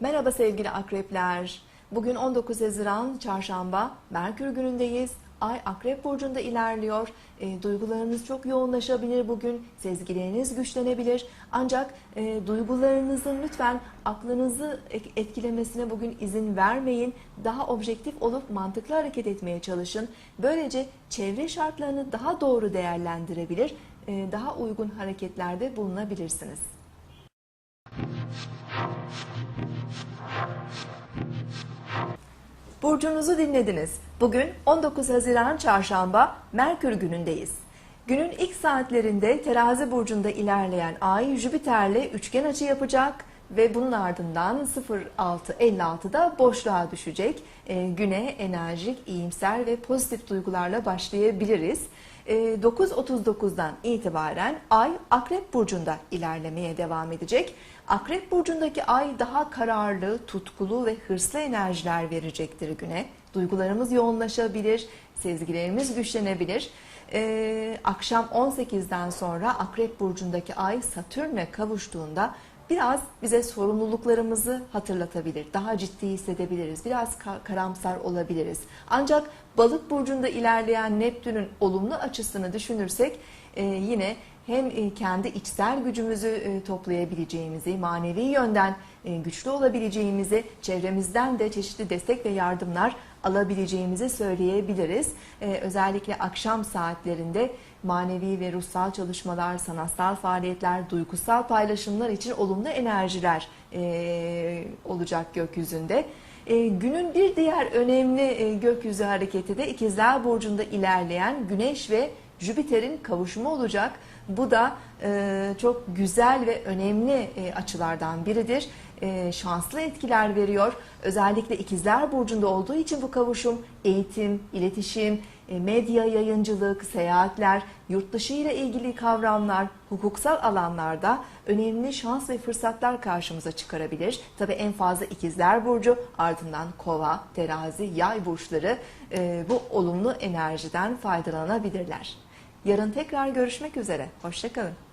Merhaba sevgili akrepler. Bugün 19 Haziran Çarşamba Merkür günündeyiz. Ay Akrep Burcu'nda ilerliyor. E, duygularınız çok yoğunlaşabilir bugün. Sezgileriniz güçlenebilir. Ancak e, duygularınızın lütfen aklınızı ek- etkilemesine bugün izin vermeyin. Daha objektif olup mantıklı hareket etmeye çalışın. Böylece çevre şartlarını daha doğru değerlendirebilir. e, daha uygun hareketlerde bulunabilirsiniz. Burcunuzu dinlediniz. Bugün 19 Haziran Çarşamba Merkür günündeyiz. Günün ilk saatlerinde Terazi burcunda ilerleyen Ay Jüpiter'le üçgen açı yapacak ve bunun ardından 06.56'da boşluğa düşecek. Ee, güne enerjik, iyimser ve pozitif duygularla başlayabiliriz. Ee, 9.39'dan itibaren Ay Akrep burcunda ilerlemeye devam edecek. Akrep burcundaki ay daha kararlı, tutkulu ve hırslı enerjiler verecektir güne. Duygularımız yoğunlaşabilir, sezgilerimiz güçlenebilir. Ee, akşam 18'den sonra Akrep burcundaki ay Satürn'e kavuştuğunda biraz bize sorumluluklarımızı hatırlatabilir. Daha ciddi hissedebiliriz. Biraz ka- karamsar olabiliriz. Ancak Balık burcunda ilerleyen Neptün'ün olumlu açısını düşünürsek e, yine hem e, kendi içsel gücümüzü e, toplayabileceğimizi, manevi yönden güçlü olabileceğimizi, çevremizden de çeşitli destek ve yardımlar alabileceğimizi söyleyebiliriz. E, Özellikle akşam saatlerinde manevi ve ruhsal çalışmalar, sanatsal faaliyetler, duygusal paylaşımlar için olumlu enerjiler e, olacak gökyüzünde. E, günün bir diğer önemli e, gökyüzü hareketi de İkizler Burcu'nda ilerleyen Güneş ve Jüpiter'in kavuşumu olacak. Bu da e, çok güzel ve önemli e, açılardan biridir. E, şanslı etkiler veriyor. Özellikle İkizler Burcu'nda olduğu için bu kavuşum eğitim, iletişim, e, medya yayıncılık, seyahatler, yurt dışı ile ilgili kavramlar, hukuksal alanlarda önemli şans ve fırsatlar karşımıza çıkarabilir. Tabii en fazla ikizler burcu, ardından kova, terazi, yay burçları e, bu olumlu enerjiden faydalanabilirler. Yarın tekrar görüşmek üzere. Hoşçakalın.